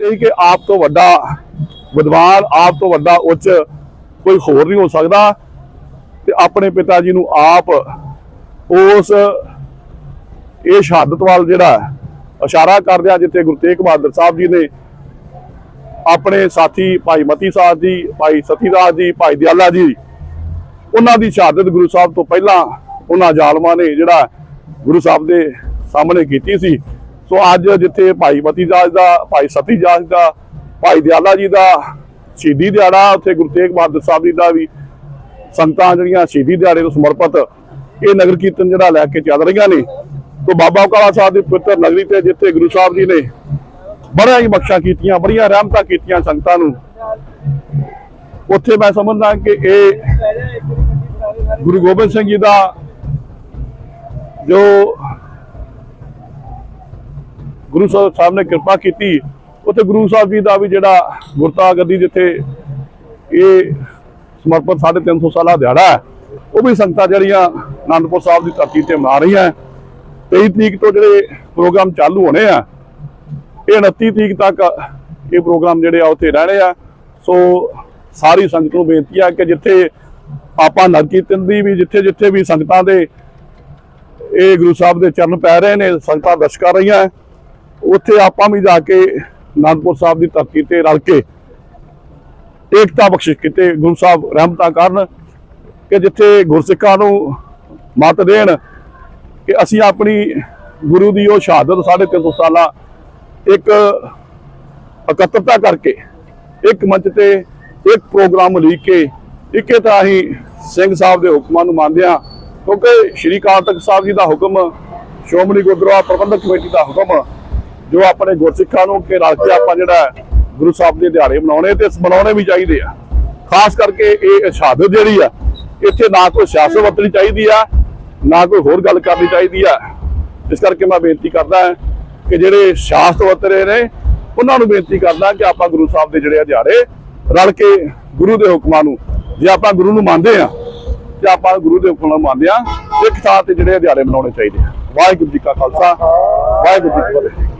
ਇਹ ਕਿ ਆਪ ਤੋਂ ਵੱਡਾ ਵਿਦਵਾਨ, ਆਪ ਤੋਂ ਵੱਡਾ ਉੱਚ ਕੋਈ ਹੋਰ ਨਹੀਂ ਹੋ ਸਕਦਾ ਤੇ ਆਪਣੇ ਪਿਤਾ ਜੀ ਨੂੰ ਆਪ ਉਸ ਇਹ ਸ਼ਹਾਦਤ ਵੱਲ ਜਿਹੜਾ ਇਸ਼ਾਰਾ ਕਰਦਿਆਂ ਜਿੱਥੇ ਗੁਰੂ ਤੇਗ ਬਹਾਦਰ ਸਾਹਿਬ ਜੀ ਨੇ ਆਪਣੇ ਸਾਥੀ ਭਾਈ ਮਤੀ ਸਾਹਿਬ ਜੀ, ਭਾਈ ਸਤੀਦਾਸ ਜੀ, ਭਾਈ ਦਿਆਲਾ ਜੀ, ਉਹਨਾਂ ਦੀ ਸ਼ਹਾਦਤ ਗੁਰੂ ਸਾਹਿਬ ਤੋਂ ਪਹਿਲਾਂ ਉਹਨਾਂ ਜ਼ਾਲਮਾਂ ਨੇ ਜਿਹੜਾ ਗੁਰੂ ਸਾਹਿਬ ਦੇ ਸਾਹਮਣੇ ਕੀਤੀ ਸੀ। ਸੋ ਅੱਜ ਜਿੱਥੇ ਭਾਈ ਮਤੀ ਦਾਸ ਦਾ, ਭਾਈ ਸਤੀ ਦਾਸ ਦਾ, ਭਾਈ ਦਿਆਲਾ ਜੀ ਦਾ ਸ਼ਹੀਦੀ ਦਿਹਾੜਾ, ਉੱਥੇ ਗੁਰੂ ਤੇਗ ਬਹਾਦਰ ਸਾਹਿਬ ਜੀ ਦਾ ਵੀ ਸੰਗਤਾਂ ਜਿਹੜੀਆਂ ਸ਼ਹੀਦੀ ਦਿਹਾੜੇ ਨੂੰ ਸਮਰਪਿਤ, ਇਹ ਨਗਰ ਕੀਰਤਨ ਜਿਹੜਾ ਲੈ ਕੇ ਚੱਲ ਰਹੀਆਂ ਨੇ। ਤੋਂ ਬਾਬਾ ਕਾਲਾ ਸਾਹਿਬ ਦੀ ਪਵਿੱਤਰ ਨਗਰੀ ਤੇ ਜਿੱਥੇ ਗੁਰੂ ਸਾਹਿਬ ਜੀ ਨੇ ਬੜੀਆਂ ਹੀ ਬਖਸ਼ਾਂ ਕੀਤੀਆਂ, ਬੜੀਆਂ ਰਹਿਮਤਾਂ ਕੀਤੀਆਂ ਸੰਗਤਾਂ ਨੂੰ। ਉੱਥੇ ਮੈਂ ਸਮਝਦਾ ਕਿ ਇਹ ਗੁਰੂ ਗੋਬਿੰਦ ਸਿੰਘ ਜੀ ਦਾ ਜੋ ਗੁਰੂ ਸਾਹਿਬ ਨੇ ਕਿਰਪਾ ਕੀਤੀ। ਉੱਥੇ ਗੁਰੂ ਸਾਹਿਬ ਜੀ ਦਾ ਵੀ ਜਿਹੜਾ ਗੁਰਤਾ ਗੱਦੀ ਜਿੱਥੇ ਇਹ ਸਮਰਪਿਤ 350 ਸਾਲਾ ਦਿਹਾੜਾ ਹੈ, ਉਹ ਵੀ ਸੰਗਤਾਂ ਜਿਹੜੀਆਂ ਆਨੰਦਪੁਰ ਸਾਹਿਬ ਦੀ ਧਰਤੀ ਤੇ ਮਨਾ ਰਹੀਆਂ 23 ਤਰੀਕ ਤੋਂ ਜਿਹੜੇ ਪ੍ਰੋਗਰਾਮ ਚਾਲੂ ਹੋਣੇ ਆ, ਇਹ 29 ਤਰੀਕ ਤੱਕ ਇਹ ਪ੍ਰੋਗਰਾਮ ਜਿਹੜੇ ਆ ਉੱਥੇ ਰਹਿਣੇ ਆ। ਸੋ ਸਾਰੀ ਸੰਗਤ ਨੂੰ ਬੇਨਤੀ ਆ ਕਿ ਜਿੱਥੇ ਆਪਾਂ ਨਗਰ ਕੀਰਤਨ ਦੀ ਵੀ ਜਿੱਥੇ ਜਿੱਥੇ ਵੀ ਸੰਗਤਾਂ ਦੇ ਇਹ ਗੁਰੂ ਸਾਹਿਬ ਦੇ ਚਰਨ ਪੈ ਰਹੇ ਨੇ, ਸੰਗਤਾਂ ਦਰਸ਼ ਕਰ ਰਹੀਆਂ ਉੱਥੇ ਆਪਾਂ ਵੀ ਜਾ ਕੇ ਅਨੰਦਪੁਰ ਸਾਹਿਬ ਦੀ ਧਰਤੀ ਤੇ ਰਲ ਕੇ ਏਕਤਾ ਬਖਸ਼ਿਸ਼ ਕੀਤੇ। ਗੁਰੂ ਸਾਹਿਬ ਰਹਿਮਤਾਂ ਕਰਨ ਕਿ ਜਿੱਥੇ ਗੁਰਸਿੱਖਾਂ ਨੂੰ ਮਤ ਦੇਣ ਕਿ ਅਸੀਂ ਆਪਣੀ ਗੁਰੂ ਦੀ ਉਹ ਸ਼ਹਾਦਤ 350 ਸਾਲਾ ਇੱਕ ਇਕੱਤਰਤਾ ਕਰਕੇ, ਇੱਕ ਮੰਚ ਤੇ ਇੱਕ ਪ੍ਰੋਗਰਾਮ ਲਿਖ ਕੇ ਇੱਕੇ ਤਾਂ ਹੀ ਸਿੰਘ ਸਾਹਿਬ ਦੇ ਹੁਕਮਾਂ ਨੂੰ ਮੰਨਦੇ ਹਾਂ ਕਿਉਂਕਿ ਸ਼੍ਰੀ ਕਾਲ ਤਖਤ ਸਾਹਿਬ ਜੀ ਦਾ ਹੁਕਮ ਸ਼੍ਰੋਮਣੀ ਗੁਰਦੁਆਰਾ ਪ੍ਰਬੰਧਕ ਕਮੇਟੀ ਦਾ ਹੁਕਮ ਜੋ ਆਪਣੇ ਗੁਰਸਿੱਖਾਂ ਨੂੰ ਕਿ ਰਲ ਕੇ ਆਪਾਂ ਜਿਹੜਾ ਗੁਰੂ ਸਾਹਿਬ ਦੇ ਦਿਹਾੜੇ ਮਨਾਉਣੇ ਤੇ ਮਨਾਉਣੇ ਵੀ ਚਾਹੀਦੇ ਆ। ਖਾਸ ਕਰਕੇ ਇਹ ਸ਼ਹਾਦਤ ਜਿਹੜੀ ਆ, ਇੱਥੇ ਨਾ ਕੋਈ ਸਿਆਸਤ ਵਰਤਣੀ ਚਾਹੀਦੀ ਆ, ਨਾ ਕੋਈ ਹੋਰ ਗੱਲ ਕਰਨੀ ਚਾਹੀਦੀ ਆ। ਇਸ ਕਰਕੇ ਮੈਂ ਬੇਨਤੀ ਕਰਦਾ ਕਿ ਜਿਹੜੇ ਸ਼ਾਸਤ ਵਰਤ ਰਹੇ ਨੇ, ਉਹਨਾਂ ਨੂੰ ਬੇਨਤੀ ਕਰਦਾ ਕਿ ਆਪਾਂ ਗੁਰੂ ਸਾਹਿਬ ਦੇ ਜਿਹੜੇ ਦਿਹਾੜੇ ਰਲ ਕੇ ਗੁਰੂ ਦੇ ਹੁਕਮਾਂ ਨੂੰ, ਜੇ ਆਪਾਂ ਗੁਰੂ ਨੂੰ ਮੰਨਦੇ ਆ ਤੇ ਆਪਾਂ ਗੁਰੂ ਦੇ ਹੁਕਮਾਂ ਨੂੰ ਮੰਨਦੇ ਆ ਇੱਕ ਥਾਂ ਤੇ ਜਿਹੜੇ ਦਿਹਾੜੇ ਮਨਾਉਣੇ ਚਾਹੀਦੇ ਆ। ਵਾਹਿਗੁਰੂ ਜੀ ਕਾ ਖਾਲਸਾ, ਵਾਹਿਗੁਰੂ ਜੀ ਕੀ ਫਤਿਹ।